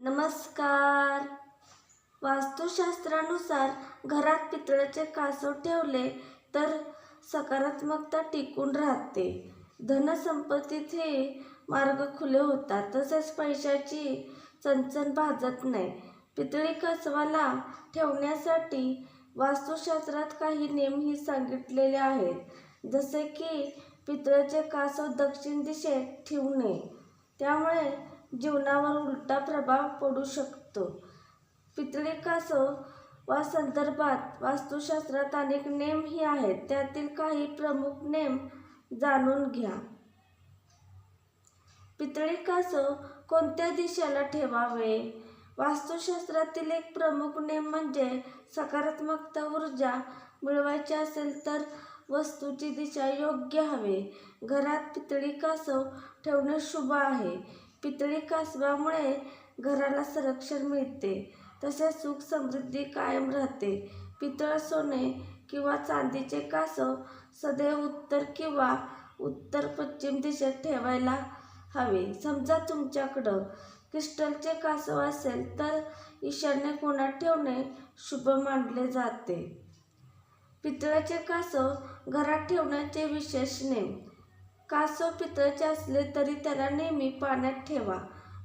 नमस्कार. वास्तुशास्त्रानुसार घरात पितळाचे कासव ठेवले तर सकारात्मकता टिकून राहते. धनसंपत्तीत हे मार्ग खुले होतात तसेच पैशाची चणचण भाजत नाही. पितळी कासवाला ठेवण्यासाठी वास्तुशास्त्रात काही नियमही सांगितलेले आहेत जसे की पितळाचे कासव दक्षिण दिशेत ठेवू नये त्यामुळे जीवनावर उलटा प्रभाव पडू शकतो. पितळी कासव वा संदर्भात वास्तुशास्त्रात अनेक नेमही आहेत. त्यातील काही प्रमुख नेम जाणून घ्या. पितळी कासव कोणत्या दिशेला ठेवावे? वास्तुशास्त्रातील एक प्रमुख नेम म्हणजे सकारात्मकता ऊर्जा मिळवायची असेल तर वस्तूची दिशा योग्य हवे. घरात पितळी कासव ठेवणे शुभ आहे. पितळी कासवामुळे घराला संरक्षण मिळते. तसेच सुख समृद्धी कायम राहते. पितळ सोने किंवा चांदीचे कासव सदैव उत्तर किंवा उत्तर पश्चिम दिशेत ठेवायला हवे. समजा तुमच्याकडं क्रिस्टलचे कासव असेल तर ईशान्य कोणात ठेवणे शुभ मानले जाते. पितळाचे कासव घरात ठेवण्याचे विशेष नेम कासव पितळचे असले तरी त्याला नेहमी पाण्यात ठेवा.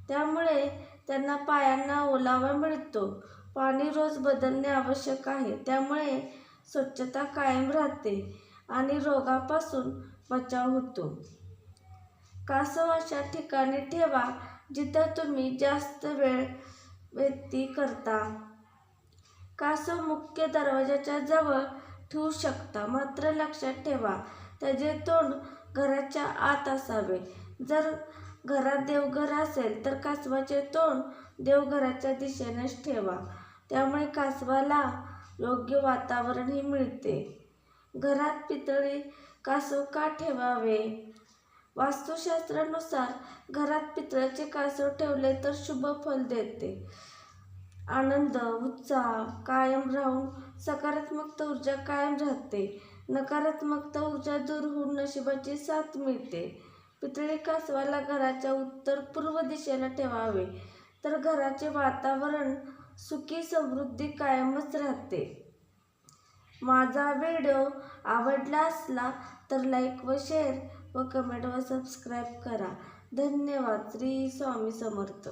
त्यामुळे त्यांना पायांना ओलावा मिळतो. पाणी रोज बदलणे आवश्यक आहे. त्यामुळे स्वच्छता कायम राहते आणि रोगापासून बचाव होतो. कासव अशा ठिकाणी ठेवा जिथं तुम्ही जास्त वेळ व्यती करता. कासव मुख्य दरवाजाच्या जवळ ठेवू शकता. मात्र लक्षात ठेवा त्याचे तोंड घराच्या आत असावे. जर घरात देवघर असेल तर कासवाचे तोंड देवघराच्या दिशेनेच ठेवा. त्यामुळे कासवाला योग्य वातावरणही मिळते. घरात पितळी कासव का ठेवावे? वास्तुशास्त्रानुसार घरात पितळाचे कासव ठेवले तर शुभ फल देते. आनंद उत्साह कायम राहून सकारात्मक ऊर्जा कायम राहते. नकारात्मकता ऊर्जा दूर होऊन नशिबाची साथ मिळते. पितळी कासवाला घराच्या उत्तर पूर्व दिशेला ठेवावे. तर घराचे वातावरण सुखी समृद्धी कायमच राहते. माझा व्हिडिओ आवडला असला तर लाईक व शेअर व कमेंट व सबस्क्राईब करा. धन्यवाद. श्री स्वामी समर्थ.